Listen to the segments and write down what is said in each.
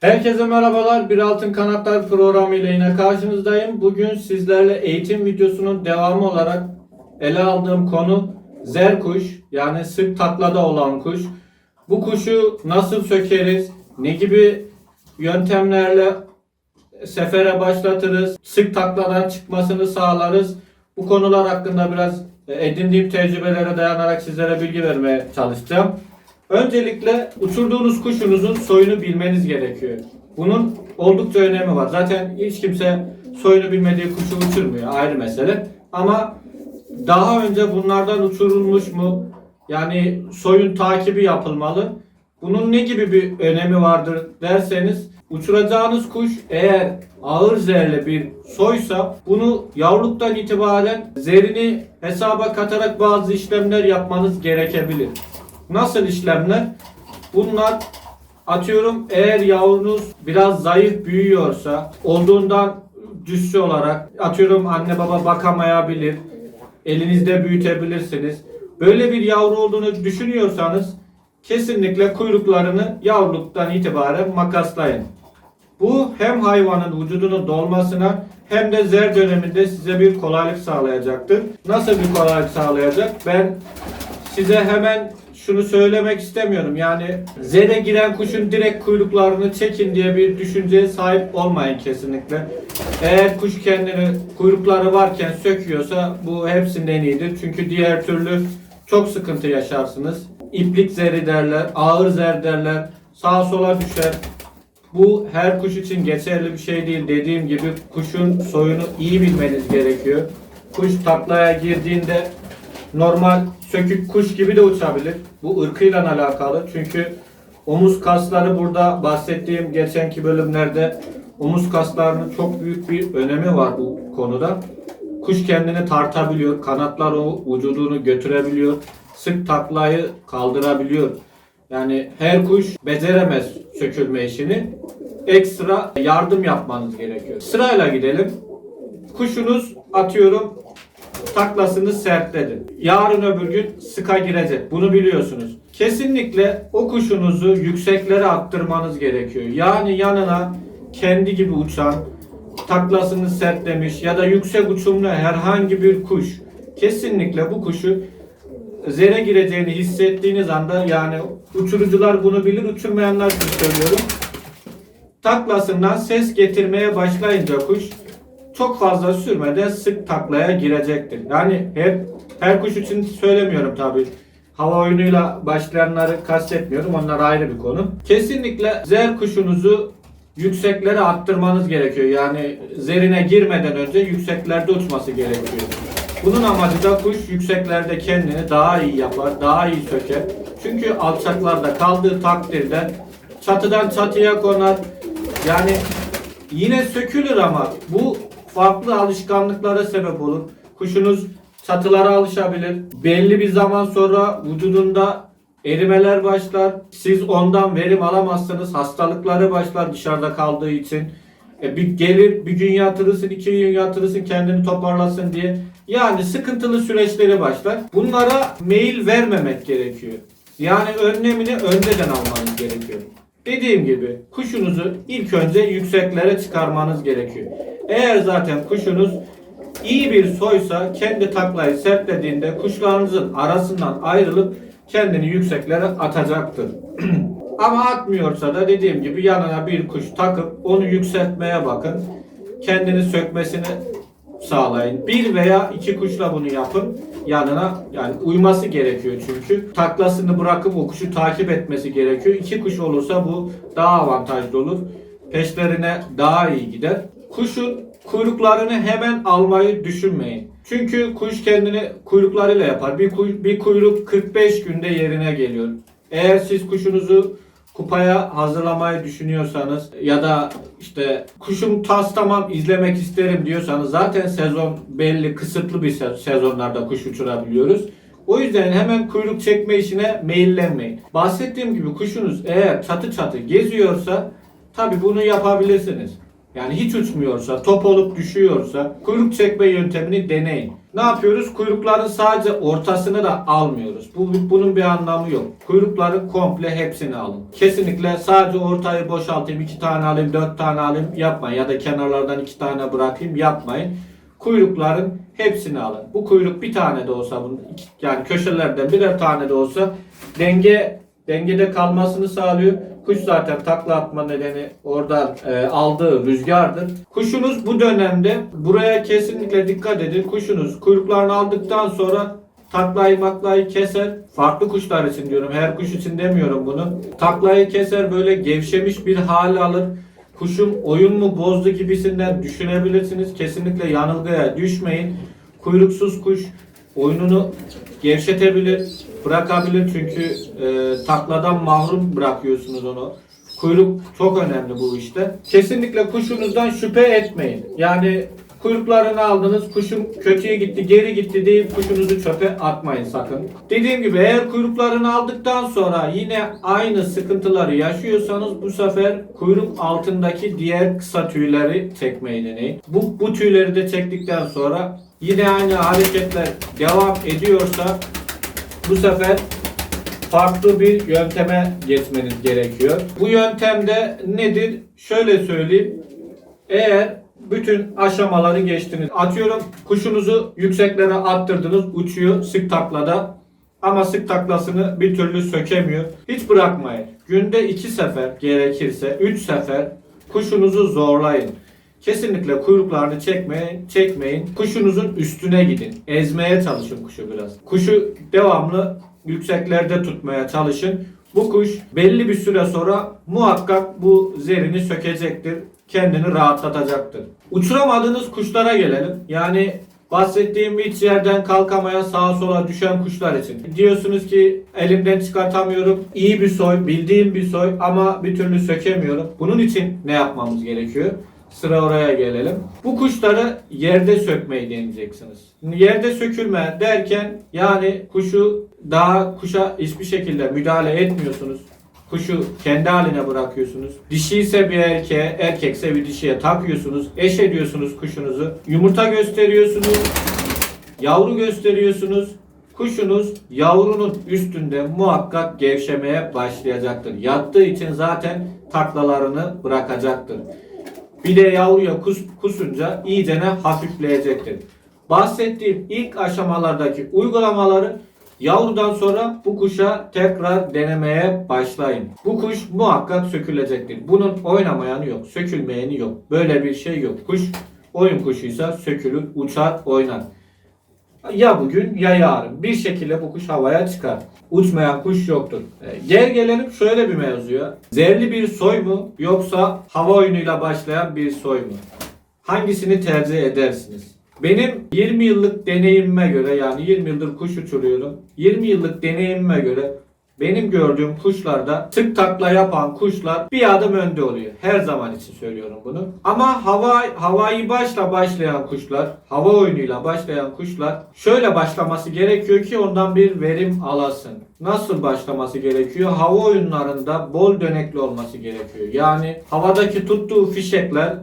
Herkese merhabalar. Bir Altın Kanatlar programı ile yine karşınızdayım. Bugün sizlerle eğitim videosunun devamı olarak ele aldığım konu zerkuş yani sık taklada olan kuş. Bu kuşu nasıl sökeriz? Ne gibi yöntemlerle sefere başlatırız? Sık takladan çıkmasını sağlarız. Bu konular hakkında biraz edindiğim tecrübelere dayanarak sizlere bilgi vermeye çalışacağım. Öncelikle uçurduğunuz kuşunuzun soyunu bilmeniz gerekiyor. Bunun oldukça önemi var. Zaten hiç kimse soyunu bilmediği kuşu uçurmuyor ayrı mesele. Ama daha önce bunlardan uçurulmuş mu? Yani soyun takibi yapılmalı. Bunun ne gibi bir önemi vardır derseniz uçuracağınız kuş eğer ağır zerli bir soysa bunu yavruluktan itibaren zerini hesaba katarak bazı işlemler yapmanız gerekebilir. Nasıl işlemler? Bunlar atıyorum eğer yavrunuz biraz zayıf büyüyorsa olduğundan cüssü olarak atıyorum anne baba bakamayabilir. Elinizde büyütebilirsiniz. Böyle bir yavru olduğunu düşünüyorsanız kesinlikle kuyruklarını yavruluktan itibaren makaslayın. Bu hem hayvanın vücudunun dolmasına hem de zer döneminde size bir kolaylık sağlayacaktır. Nasıl bir kolaylık sağlayacak? Ben size hemen şunu söylemek istemiyorum. Yani zere giren kuşun direkt kuyruklarını çekin diye bir düşünceye sahip olmayın kesinlikle. Eğer kuş kendini kuyrukları varken söküyorsa bu hepsinden iyidir. Çünkü diğer türlü çok sıkıntı yaşarsınız. İplik zeri derler, ağır zer derler, sağa sola düşer. Bu her kuş için geçerli bir şey değil. Dediğim gibi kuşun soyunu iyi bilmeniz gerekiyor. Kuş taklaya girdiğinde normal sökük kuş gibi de uçabilir. Bu ırkıyla alakalı. Çünkü omuz kasları burada bahsettiğim geçenki bölümlerde omuz kaslarının çok büyük bir önemi var bu konuda. Kuş kendini tartabiliyor. Kanatlar o vücudunu götürebiliyor. Sık taklayı kaldırabiliyor. Yani her kuş beceremez sökülme işini. Ekstra yardım yapmanız gerekiyor. Sırayla gidelim. Kuşunuz atıyorum taklasını sertledi. Yarın öbür gün sıka girecek. Bunu biliyorsunuz. Kesinlikle o kuşunuzu yükseklere attırmanız gerekiyor. Yani yanına kendi gibi uçan, taklasını sertlemiş ya da yüksek uçumlu herhangi bir kuş. Kesinlikle bu kuşu zere gireceğini hissettiğiniz anda yani uçurucular bunu bilir, uçurmayanlar için söylüyorum. Taklasından ses getirmeye başlayınca kuş çok fazla sürmeden sık taklaya girecektir. Yani hep her kuş için söylemiyorum tabi. Hava oyunuyla başlayanları kastetmiyorum. Onlar ayrı bir konu. Kesinlikle zer kuşunuzu yükseklere attırmanız gerekiyor. Yani zerine girmeden önce yükseklerde uçması gerekiyor. Bunun amacı da kuş yükseklerde kendini daha iyi yapar, daha iyi söker. Çünkü alçaklarda kaldığı takdirde çatıdan çatıya konar. Yani yine sökülür ama bu farklı alışkanlıklara sebep olur. Kuşunuz çatılara alışabilir. Belli bir zaman sonra vücudunda erimeler başlar. Siz ondan verim alamazsınız. Hastalıkları başlar dışarıda kaldığı için. E, bir gelir bir gün yatırırsın, iki gün yatırırsın kendini toparlasın diye. Yani sıkıntılı süreçleri başlar. Bunlara meyil vermemek gerekiyor. Yani önlemini önceden almanız gerekiyor. Dediğim gibi kuşunuzu ilk önce yükseklere çıkarmanız gerekiyor. Eğer zaten kuşunuz iyi bir soysa kendi taklayı sertlediğinde kuşlarınızın arasından ayrılıp kendini yükseklere atacaktır. Ama atmıyorsa da dediğim gibi yanına bir kuş takıp onu yükseltmeye bakın. Kendini sökmesini sağlayın. Bir veya iki kuşla bunu yapın. Yanına yani uyması gerekiyor çünkü. Taklasını bırakıp o kuşu takip etmesi gerekiyor. İki kuş olursa bu daha avantajlı olur. Peşlerine daha iyi gider. Kuşun kuyruklarını hemen almayı düşünmeyin. Çünkü kuş kendini kuyruklarıyla yapar. Bir, kuy- bir kuyruk 45 günde yerine geliyor. Eğer siz kuşunuzu kupaya hazırlamayı düşünüyorsanız ya da işte kuşum tas tamam izlemek isterim diyorsanız zaten sezon belli kısıtlı bir se- sezonlarda kuş uçurabiliyoruz. O yüzden hemen kuyruk çekme işine meyillenmeyin. Bahsettiğim gibi kuşunuz eğer çatı çatı geziyorsa tabi bunu yapabilirsiniz. Yani hiç uçmuyorsa, top olup düşüyorsa kuyruk çekme yöntemini deneyin. Ne yapıyoruz? Kuyrukların sadece ortasını da almıyoruz. Bu, bunun bir anlamı yok. Kuyrukların komple hepsini alın. Kesinlikle sadece ortayı boşaltayım, iki tane alayım, dört tane alayım yapmayın. Ya da kenarlardan iki tane bırakayım yapmayın. Kuyrukların hepsini alın. Bu kuyruk bir tane de olsa, yani köşelerden birer tane de olsa denge dengede kalmasını sağlıyor. Kuş zaten takla atma nedeni oradan e, aldığı rüzgardır. Kuşunuz bu dönemde buraya kesinlikle dikkat edin. Kuşunuz kuyruklarını aldıktan sonra taklayı maklayı keser. Farklı kuşlar için diyorum. Her kuş için demiyorum bunu. Taklayı keser böyle gevşemiş bir hal alır. Kuşum oyun mu bozdu gibisinden düşünebilirsiniz. Kesinlikle yanılgıya düşmeyin. Kuyruksuz kuş oyununu gevşetebilir, bırakabilir çünkü e, takladan mahrum bırakıyorsunuz onu. Kuyruk çok önemli bu işte. Kesinlikle kuşunuzdan şüphe etmeyin. Yani kuyruklarını aldınız, kuşum kötüye gitti, geri gitti deyip kuşunuzu çöpe atmayın sakın. Dediğim gibi eğer kuyruklarını aldıktan sonra yine aynı sıkıntıları yaşıyorsanız bu sefer kuyruk altındaki diğer kısa tüyleri çekmeyi deneyin. Bu, bu tüyleri de çektikten sonra yine aynı hareketler devam ediyorsa bu sefer farklı bir yönteme geçmeniz gerekiyor. Bu yöntemde nedir? Şöyle söyleyeyim. Eğer bütün aşamaları geçtiniz. Atıyorum kuşunuzu yükseklere attırdınız, uçuyor sık taklada. Ama sık taklasını bir türlü sökemiyor. Hiç bırakmayın. Günde iki sefer gerekirse üç sefer kuşunuzu zorlayın. Kesinlikle kuyruklarını çekmeyin, çekmeyin. Kuşunuzun üstüne gidin. Ezmeye çalışın kuşu biraz. Kuşu devamlı yükseklerde tutmaya çalışın. Bu kuş belli bir süre sonra muhakkak bu zerini sökecektir. Kendini rahatlatacaktır. Uçuramadığınız kuşlara gelelim. Yani bahsettiğim hiç yerden kalkamayan sağa sola düşen kuşlar için. Diyorsunuz ki elimden çıkartamıyorum. İyi bir soy, bildiğim bir soy ama bir türlü sökemiyorum. Bunun için ne yapmamız gerekiyor? Sıra oraya gelelim. Bu kuşları yerde sökmeyi deneyeceksiniz. Yerde sökülme derken yani kuşu daha kuşa hiçbir şekilde müdahale etmiyorsunuz. Kuşu kendi haline bırakıyorsunuz. Dişi ise bir erkeğe, erkekse bir dişiye takıyorsunuz. Eş ediyorsunuz kuşunuzu. Yumurta gösteriyorsunuz. Yavru gösteriyorsunuz. Kuşunuz yavrunun üstünde muhakkak gevşemeye başlayacaktır. Yattığı için zaten taklalarını bırakacaktır. De yavruya kus, kusunca iyicene hafifleyecektir. Bahsettiğim ilk aşamalardaki uygulamaları yavrudan sonra bu kuşa tekrar denemeye başlayın. Bu kuş muhakkak sökülecektir. Bunun oynamayanı yok, sökülmeyeni yok. Böyle bir şey yok. Kuş oyun kuşuysa sökülür, uçar, oynar. Ya bugün ya yarın bir şekilde bu kuş havaya çıkar. Uçmayan kuş yoktur. E, Gel gelelim şöyle bir mevzuya. Zerli bir soy mu yoksa hava oyunuyla başlayan bir soy mu? Hangisini tercih edersiniz? Benim 20 yıllık deneyimime göre yani 20 yıldır kuş uçuruyorum. 20 yıllık deneyimime göre benim gördüğüm kuşlarda sık takla yapan kuşlar bir adım önde oluyor. Her zaman için söylüyorum bunu. Ama hava havayı başla başlayan kuşlar, hava oyunuyla başlayan kuşlar şöyle başlaması gerekiyor ki ondan bir verim alasın. Nasıl başlaması gerekiyor? Hava oyunlarında bol dönekli olması gerekiyor. Yani havadaki tuttuğu fişekler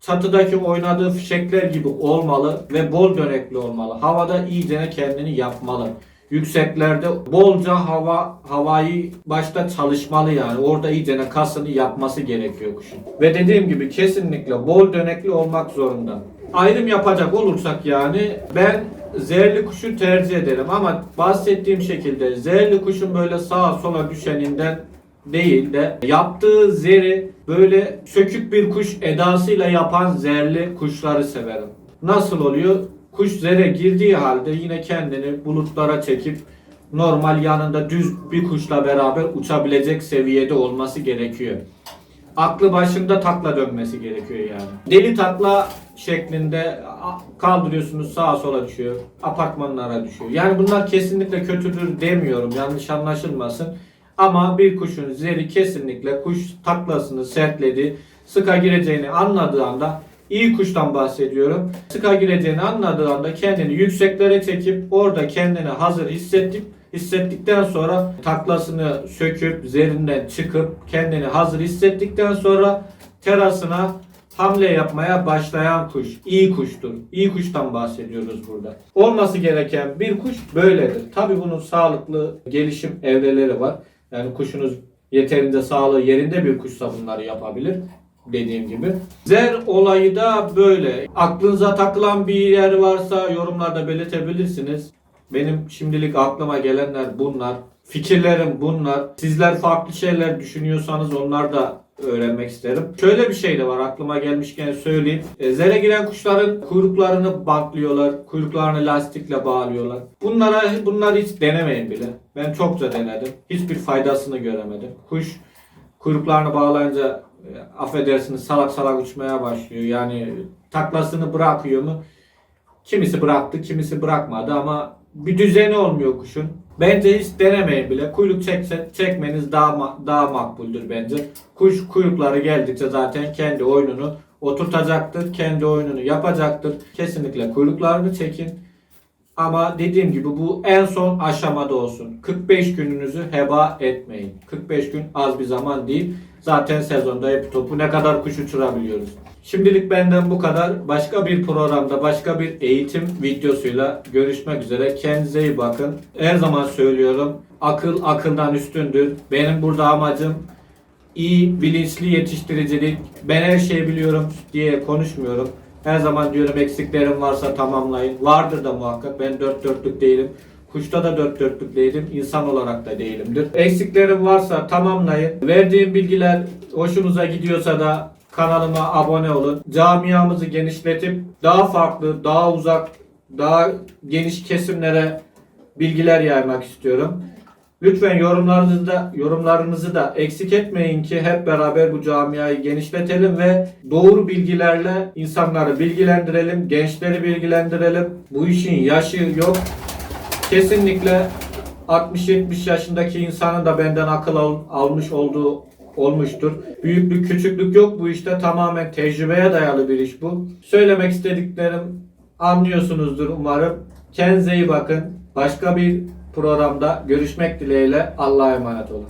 çatıdaki oynadığı fişekler gibi olmalı ve bol dönekli olmalı. Havada iyice kendini yapmalı. Yükseklerde bolca hava havayı başta çalışmalı yani. Orada iyice kasını yapması gerekiyor kuşun. Ve dediğim gibi kesinlikle bol dönekli olmak zorunda. Ayrım yapacak olursak yani ben zehirli kuşu tercih ederim ama bahsettiğim şekilde zehirli kuşun böyle sağa sola düşeninden değil de yaptığı zeri böyle sökük bir kuş edasıyla yapan zerli kuşları severim. Nasıl oluyor? Kuş zere girdiği halde yine kendini bulutlara çekip normal yanında düz bir kuşla beraber uçabilecek seviyede olması gerekiyor. Aklı başında takla dönmesi gerekiyor yani. Deli takla şeklinde kaldırıyorsunuz sağa sola düşüyor. Apartmanlara düşüyor. Yani bunlar kesinlikle kötüdür demiyorum. Yanlış anlaşılmasın. Ama bir kuşun zeri kesinlikle kuş taklasını sertledi. Sıka gireceğini anladığı anda iyi kuştan bahsediyorum. Sıka gireceğini anladığı anda kendini yükseklere çekip orada kendini hazır hissedip hissettikten sonra taklasını söküp zerinden çıkıp kendini hazır hissettikten sonra terasına hamle yapmaya başlayan kuş. İyi kuştur. İyi kuştan bahsediyoruz burada. Olması gereken bir kuş böyledir. Tabi bunun sağlıklı gelişim evreleri var. Yani kuşunuz yeterince sağlığı yerinde bir kuşsa bunları yapabilir. Dediğim gibi. Zer olayı da böyle. Aklınıza takılan bir yer varsa yorumlarda belirtebilirsiniz. Benim şimdilik aklıma gelenler bunlar. Fikirlerim bunlar. Sizler farklı şeyler düşünüyorsanız onlar da öğrenmek isterim. Şöyle bir şey de var aklıma gelmişken söyleyeyim. E, Zere giren kuşların kuyruklarını bantlıyorlar. Kuyruklarını lastikle bağlıyorlar. Bunlara bunları hiç denemeyin bile. Ben çokça denedim. Hiçbir faydasını göremedim. Kuş kuyruklarını bağlayınca affedersiniz salak salak uçmaya başlıyor. Yani taklasını bırakıyor mu? Kimisi bıraktı, kimisi bırakmadı ama bir düzeni olmuyor kuşun. Bence hiç denemeyin bile. Kuyruk çekse, çekmeniz daha daha makbuldür bence. Kuş kuyrukları geldikçe zaten kendi oyununu oturtacaktır. Kendi oyununu yapacaktır. Kesinlikle kuyruklarını çekin. Ama dediğim gibi bu en son aşamada olsun. 45 gününüzü heba etmeyin. 45 gün az bir zaman değil. Zaten sezonda hep topu ne kadar kuş uçurabiliyoruz. Şimdilik benden bu kadar. Başka bir programda, başka bir eğitim videosuyla görüşmek üzere. Kendinize iyi bakın. Her zaman söylüyorum. Akıl akıldan üstündür. Benim burada amacım iyi, bilinçli yetiştiricilik. Ben her şeyi biliyorum diye konuşmuyorum. Her zaman diyorum eksiklerim varsa tamamlayın. Vardır da muhakkak. Ben dört dörtlük değilim. Kuşta da dört dörtlük değilim. İnsan olarak da değilimdir. Eksiklerim varsa tamamlayın. Verdiğim bilgiler hoşunuza gidiyorsa da kanalıma abone olun. Camiamızı genişletip daha farklı, daha uzak, daha geniş kesimlere bilgiler yaymak istiyorum. Lütfen yorumlarınızı da, yorumlarınızı da eksik etmeyin ki hep beraber bu camiayı genişletelim ve doğru bilgilerle insanları bilgilendirelim, gençleri bilgilendirelim. Bu işin yaşı yok. Kesinlikle 60-70 yaşındaki insanın da benden akıl al- almış olduğu olmuştur. Büyüklük küçüklük yok bu işte tamamen tecrübeye dayalı bir iş bu. Söylemek istediklerim anlıyorsunuzdur umarım. Kendinize iyi bakın. Başka bir programda görüşmek dileğiyle Allah'a emanet olun.